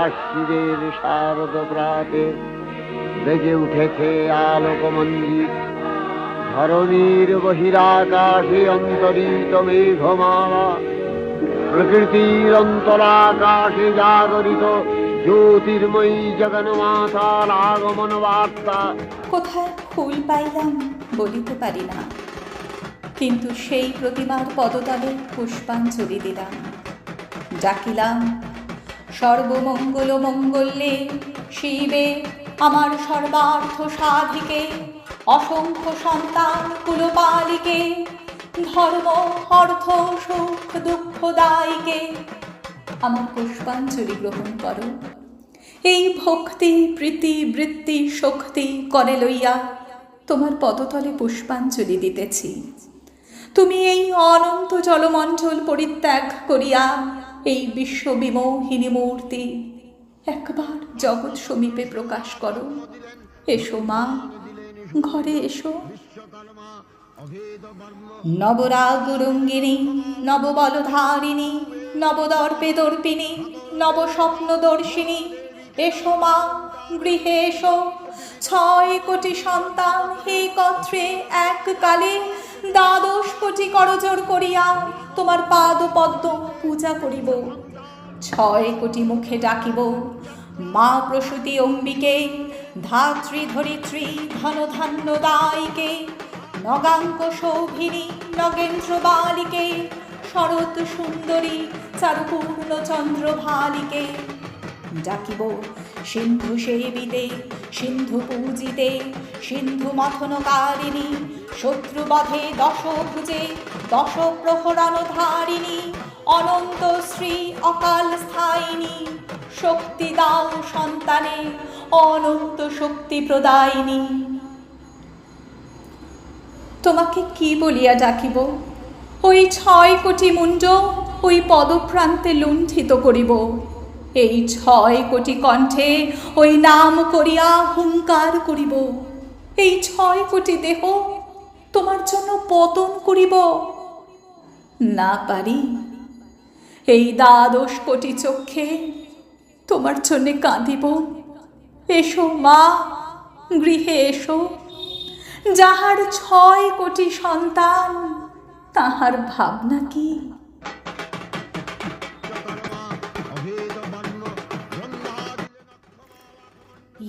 আশ্বিরের শারদ প্রাতে বেজে উঠেছে আলোকমঞ্জিত ধরণীর বহিরাকাশে অন্তরিত মেঘমালা, প্রকৃতির অন্তরাকাশে জাগরিত জ্যোতির্ময়ী জগন্মাতার আগমন বার্তা। কোথায় ফুল পাইলাম বলিতে পারি না, কিন্তু সেই প্রতিমার পদতলে পুষ্পাঞ্জলি দিলাম। ডাকিলাম সর্বমঙ্গল মঙ্গলে শিবে, আমার সর্বার্থ সাধিকে, অসংখ্য সন্তান কুলপালিকে, ধর্ম, অর্থ, সুখ, দুঃখ দায়ীকে, আমার পুষ্পাঞ্জলি গ্রহণ করো। এই ভক্তি, প্রীতি, বৃত্তি, শক্তি করে লইয়া তোমার পদতলে পুষ্পাঞ্জলি দিতেছি। তুমি এই অনন্ত জলমণ্ডল পরিত্যাগ করিয়া এই বিশ্ববিমোহিনী মূর্তি একবার জগৎ সমীপে প্রকাশ করো। এসো মা, ঘরে এসো। নবরাগুরঙ্গিনী নববলধারিণী নবদর্পে দর্পিনী নবস্বপ্নদর্শিনী, এসো মা, গৃহে এসো। ছয় কোটি সন্তান, হে কত্রে এককালে দ্বাদশ কোটি করজোর করিয়া তোমার পাদ পদ্ম পূজা করিব। ছয় কোটি মুখে ডাকিব। মা প্রসূতি অম্বিকে, ধাত্রী ধরিত্রী ধন ধান্য দায়িকে, নগাঙ্ক শোভিনী, নগেন্দ্র বালিকে, শরৎ সুন্দরী, চারুপূর্ণ চন্দ্র ভালিকে ডাকিব। সিন্ধু সেবিতে, সিন্ধু পূজিতে, সিন্ধু মথনকারিণী শত্রুবধে দশ প্রহরণ ধারিণী অনন্ত শ্রী অকাল স্থায়িনী, শক্তি দাও সন্তানে, অনন্ত শক্তি প্রদায়িনী। তোমাকে কি বলিয়া ডাকিব? ওই ছয় কোটি মুণ্ড ওই পদপ্রান্তে লুণ্ঠিত করিব। এই ছয় কোটি কণ্ঠে ওই নাম করিয়া হুঙ্কার করিব। এই ছয় কোটি দেহ তোমার জন্য পতন করিব। না পারি। এই দ্বাদশ কোটি চক্ষে তোমার জন্যে কাঁদিব। এসো মা, গৃহে এসো। যাহার ছয় কোটি সন্তান, তাহার ভাবনা কি?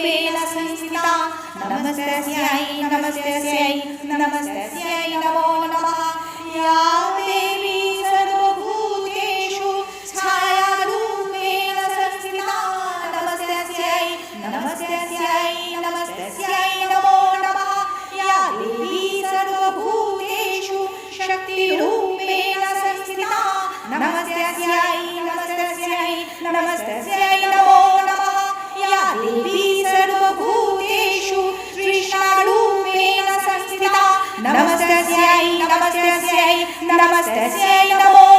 क्षुधारूपेण संस्थिता नमस्तस्यै नमस्तस्यै नमस्तस्यै नमो नमः या നമസ്തേ നമസ്തേ നമസ്തേ നമോ